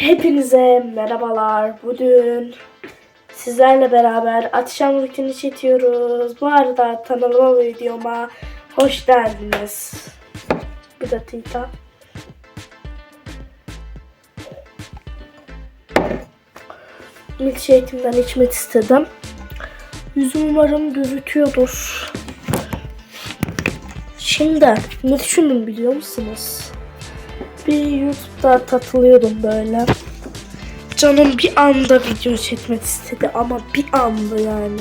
Hepinize merhabalar. Bugün sizlerle beraber atışan rutini çekiyoruz. Bu arada kanalıma videoma hoş geldiniz. Bir dakika. Milkshake'imden içmek istedim. Yüzüm umarım gözüküyordur. Şimdi ne düşündüm biliyor musunuz? Bir YouTube'da takılıyordum böyle. Canım bir anda video çekmek istedi ama bir anda yani.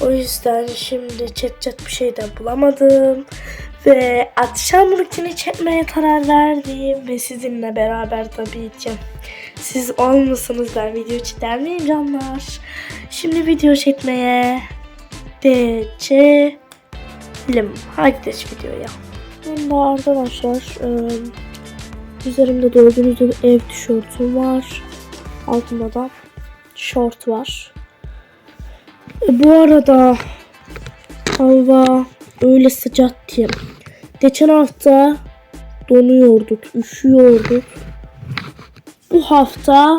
O yüzden şimdi çekecek bir şey de bulamadım. Ve akşam rutini çekmeye karar verdim. Ve sizinle beraber tabii ki. Siz olmasanız ben video çeker miyim canlar? Şimdi video çekmeye geçelim. Hadi geç videoya. Şimdi arkadaşlar e, üzerimde gördüğünüz ev tişörtüm var. Altında da şort var. E, bu arada hava öyle sıcak ki. Geçen hafta donuyorduk, üşüyorduk. Bu hafta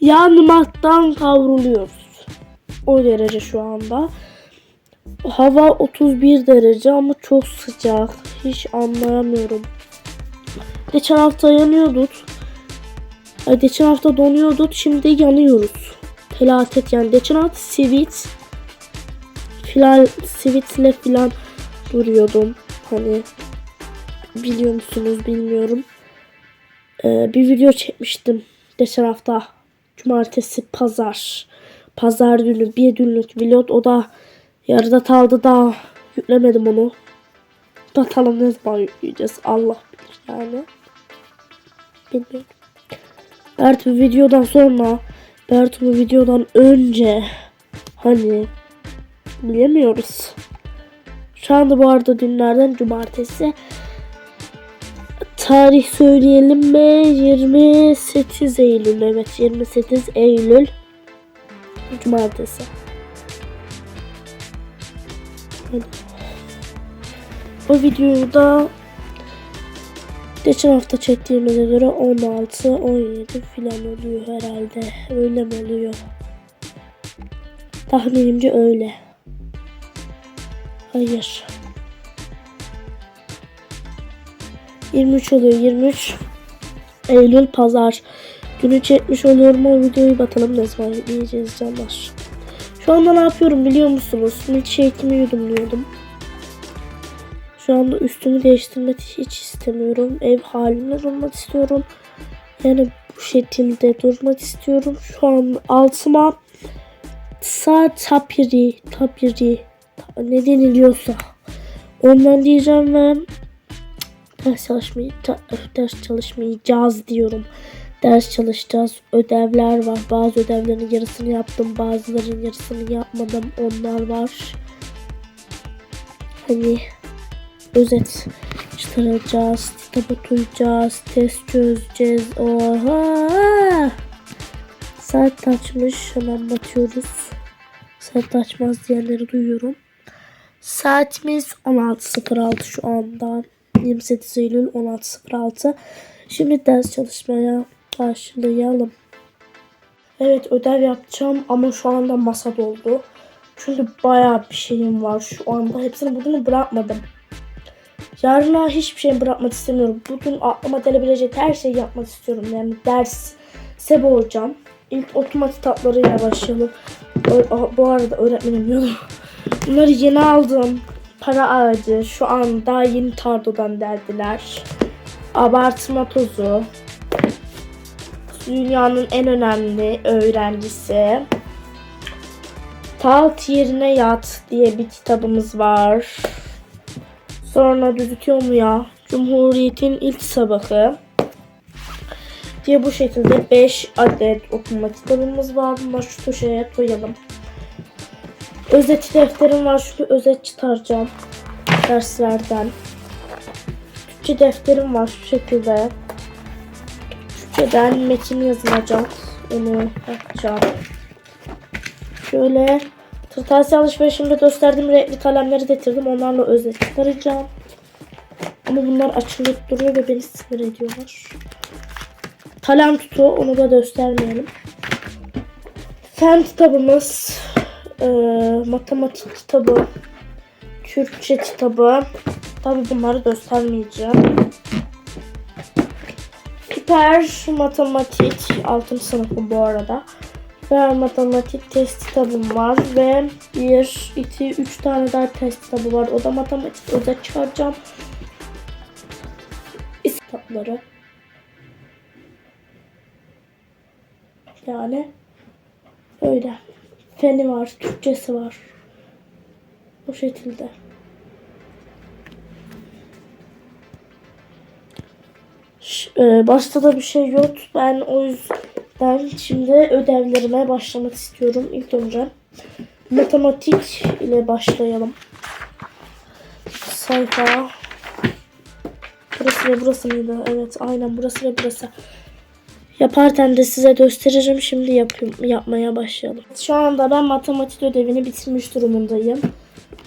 yanmaktan kavruluyoruz. O derece şu anda. Hava 31 derece ama çok sıcak. Hiç anlayamıyorum. Geçen hafta yanıyorduk. Geçen hafta donuyorduk. Şimdi yanıyoruz. Felaket yani. Geçen hafta sivit filan sivitle filan duruyordum. Hani biliyor musunuz bilmiyorum. Ee, bir video çekmiştim. Geçen hafta cumartesi pazar. Pazar günü bir günlük vlog. O da yarıda kaldı daha yüklemedim onu. Bakalım ne zaman yükleyeceğiz. Allah bilir yani. Bilmiyorum. Belki bu videodan sonra belki bu videodan önce hani bilemiyoruz. Şu anda bu arada günlerden cumartesi. Tarih söyleyelim mi? 28 Eylül. Evet 28 Eylül. Cumartesi. Hadi. O videoyu da geçen hafta çektiğimize göre 16, 17 filan oluyor herhalde. Öyle mi oluyor? Tahminimce öyle. Hayır. 23 oluyor. 23 Eylül pazar günü çekmiş oluyorum o videoyu bakalım ne zaman yiyeceğiz canlar. Şu anda ne yapıyorum biliyor musunuz? Milkshake'imi yudumluyordum. Şu anda üstümü değiştirmek hiç istemiyorum. Ev haline durmak istiyorum. Yani bu şekilde durmak istiyorum. Şu an altıma sağ tapiri, tapiri ne deniliyorsa ondan diyeceğim ve ders çalışmayı ders çalışmayacağız diyorum. Ders çalışacağız. Ödevler var. Bazı ödevlerin yarısını yaptım. Bazılarının yarısını yapmadım. Onlar var. Hani özet çıkaracağız. Kitap okuyacağız. Test çözeceğiz. Oha! Saat kaçmış. Hemen bakıyoruz. Saat açmaz diyenleri duyuyorum. Saatimiz 16.06 şu anda. 28 Eylül 16.06. Şimdi ders çalışmaya başlayalım. Evet ödev yapacağım ama şu anda masa doldu. Çünkü bayağı bir şeyim var şu anda. Hepsini bugün bırakmadım. Yarına hiçbir şey bırakmak istemiyorum. Bugün aklıma gelebilecek her şeyi yapmak istiyorum. Yani ders sebe olacağım. İlk otomatik tatlarıyla başlayalım. Bu arada öğretmenim yok. Bunları yeni aldım. Para ağacı. Şu an daha yeni tardodan derdiler. Abartma tozu. Dünyanın en önemli öğrencisi. Taht yerine yat diye bir kitabımız var. Sonra düzütüyor mu ya? Cumhuriyet'in ilk sabahı diye bu şekilde 5 adet okuma kitabımız var. Bunları şu köşeye koyalım. Özet defterim var. Şu özet çıkaracağım derslerden. Türkçe defterim var şu şekilde. Türkçeden metin yazılacak. Onu yapacağım. Şöyle kırtasiye alışverişimde gösterdiğim renkli kalemleri getirdim. Onlarla özet çıkaracağım. Ama bunlar açılıp duruyor ve beni sinir ediyorlar. kalem tutu onu da göstermeyelim. Fen kitabımız, e, matematik kitabı, Türkçe kitabı. Tabi bunları göstermeyeceğim. Hiper matematik 6. sınıfım bu arada. Hiper matematik test kitabım var ve 1, 2, 3 tane daha test kitabı var. O da matematik özel çıkaracağım. Kitapları. Yani öyle. Feni var, Türkçesi var. Bu şekilde. E, başta da bir şey yok. Ben o yüzden şimdi ödevlerime başlamak istiyorum. İlk önce matematik ile başlayalım. Sayfa. Burası ve burası mıydı? Evet aynen burası ve burası. Yaparken de size gösteririm. Şimdi yapayım, yapmaya başlayalım. Şu anda ben matematik ödevini bitirmiş durumundayım.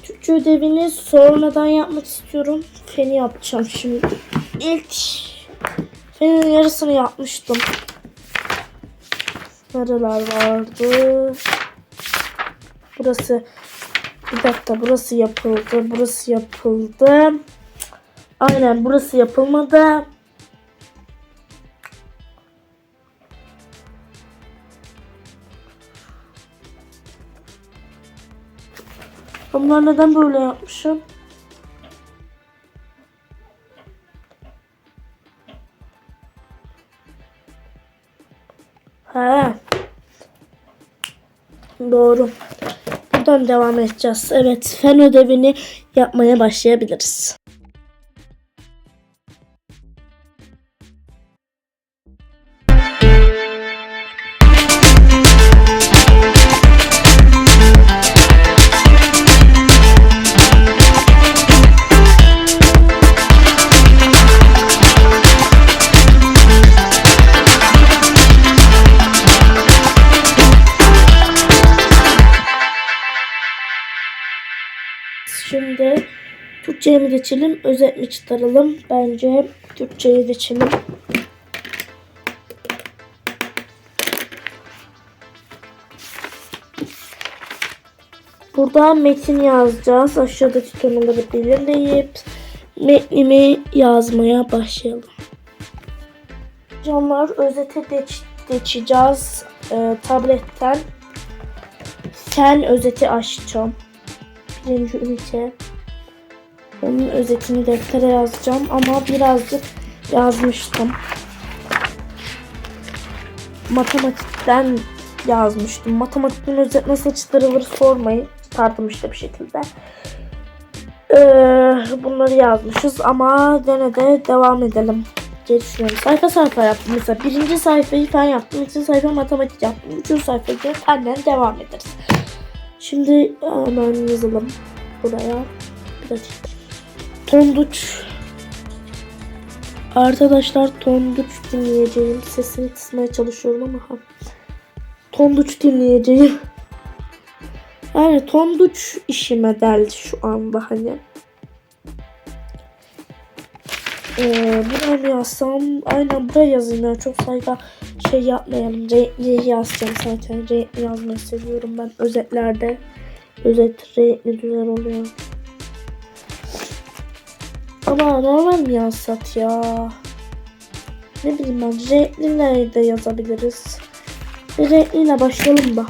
Türkçe ödevini sonradan yapmak istiyorum. Feni yapacağım şimdi. İlk fenin yarısını yapmıştım. Nereler vardı? Burası bir dakika burası yapıldı. Burası yapıldı. Aynen burası yapılmadı. Bunlar neden böyle yapmışım? Doğru. Buradan devam edeceğiz. Evet, fen ödevini yapmaya başlayabiliriz. Şimdi Türkçe'ye mi geçelim, özet mi çıkaralım? Bence Türkçe'ye geçelim. Burada metin yazacağız. Aşağıdaki konuları belirleyip metnimi yazmaya başlayalım. Canlar özete geç, geçeceğiz e, tabletten. Sen özeti açacağım. Birinci ünite. Onun özetini deftere yazacağım ama birazcık yazmıştım. Matematikten yazmıştım. Matematikten özet nasıl çıkarılır sormayın. Çıkardım işte bir şekilde. Ee, bunları yazmışız ama gene de devam edelim diye. Sayfa sayfa yaptım. Mesela birinci sayfayı fen yaptım. ikinci sayfa matematik yaptım. Üçüncü sayfayı fenden devam ederiz. Şimdi hemen yazalım buraya. Bir dakika. Tonduç. Arkadaşlar Tonduç dinleyeceğim. Sesini kısmaya çalışıyorum ama. Ha. Tonduç dinleyeceğim. Yani Tonduç işime geldi şu anda hani. Ee, buraya yazsam? Aynen buraya yazayım ya. Çok sayfa şey yapmayalım. Renkli yazacağım zaten. Renkli yazmayı seviyorum ben özetlerde. Özet renkli güzel oluyor. Ama normal mi yazsak ya? Ne bileyim ben renkliyle de yazabiliriz. Bir renkliyle başlayalım da.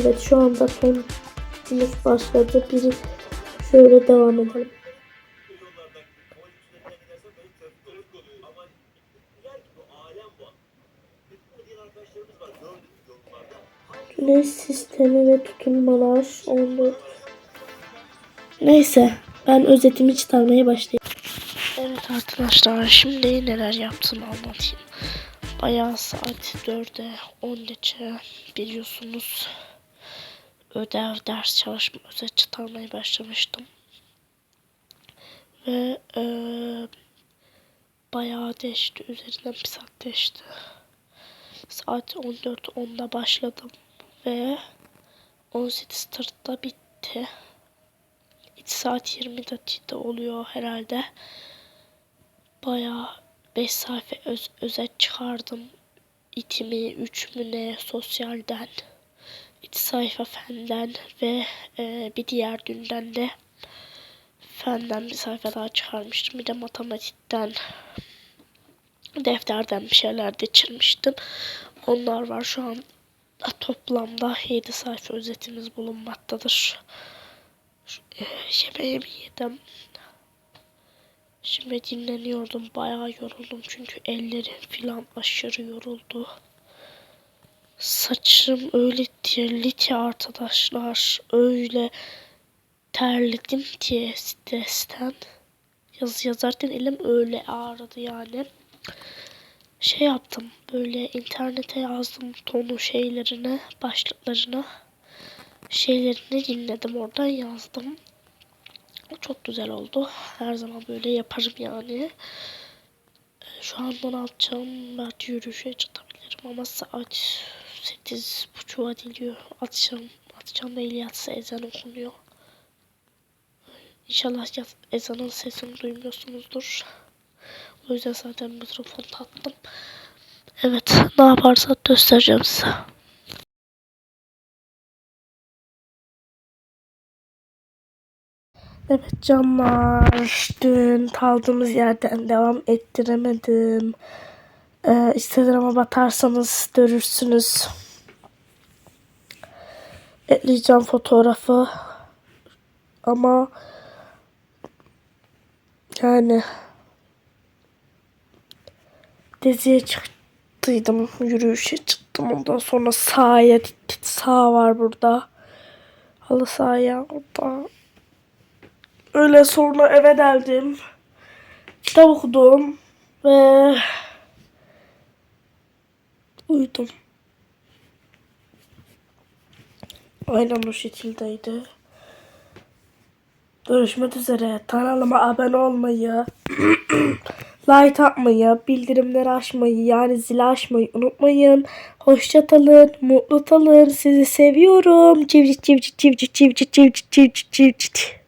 Evet şu anda ton başladı. Biri şöyle devam edelim. Güneş sistemi ve tutulmalar 14. Neyse ben özetimi çıkarmaya başlayayım. Evet arkadaşlar şimdi neler yaptım anlatayım. Bayağı saat 4'e 10 geçe biliyorsunuz. Ödev, ders çalışma, özet çıkarmaya başlamıştım. Ve eee bayağı değişti. Üzerinden bir saat değişti. Saat 14.10'da başladım ve 18.40'da bitti. 2 saat 20 dakika oluyor herhalde. Bayağı 5 sayfa öz- özet çıkardım. İtimi, üç mü ne, sosyalden, iki sayfa fenden ve e, bir diğer dünden de fenden bir sayfa daha çıkarmıştım. Bir de matematikten, defterden bir şeyler geçirmiştim. Onlar var şu an toplamda 7 sayfa özetimiz bulunmaktadır. E, yemeğimi yedim. Şimdi dinleniyordum. Bayağı yoruldum çünkü ellerim filan aşırı yoruldu. Saçım öyle terli ki arkadaşlar. Öyle terledim ki stresten. Yazı yazarken elim öyle ağrıdı yani. Şey yaptım. Böyle internete yazdım tonu şeylerine, başlıklarına. Şeylerini dinledim oradan yazdım. Çok güzel oldu. Her zaman böyle yaparım yani. Şu an ne yapacağım? Belki yürüyüşe çıkabilirim ama saat sekiz buçuğa geliyor. Atacağım. Atacağım değil yatsa ezan okunuyor. İnşallah ezanın sesini duymuyorsunuzdur. O yüzden zaten mikrofon tattım. Evet ne yaparsak göstereceğim size. Evet canlar, dün kaldığımız yerden devam ettiremedim. Ee, Instagram'a batarsanız görürsünüz. Ekleyeceğim fotoğrafı. Ama yani diziye çıktıydım, yürüyüşe çıktım. Ondan sonra sahaya gittik. Sağ var burada. Halı sahaya orada. Öyle sonra eve geldim. Kitap okudum ve uyudum. Aynen o şekildeydi. Görüşmek üzere. Kanalıma abone olmayı, like atmayı, bildirimleri açmayı yani zil açmayı unutmayın. Hoşça kalın, mutlu kalın. Sizi seviyorum. Civcik civcik civcik civcik civcik civcik civcik.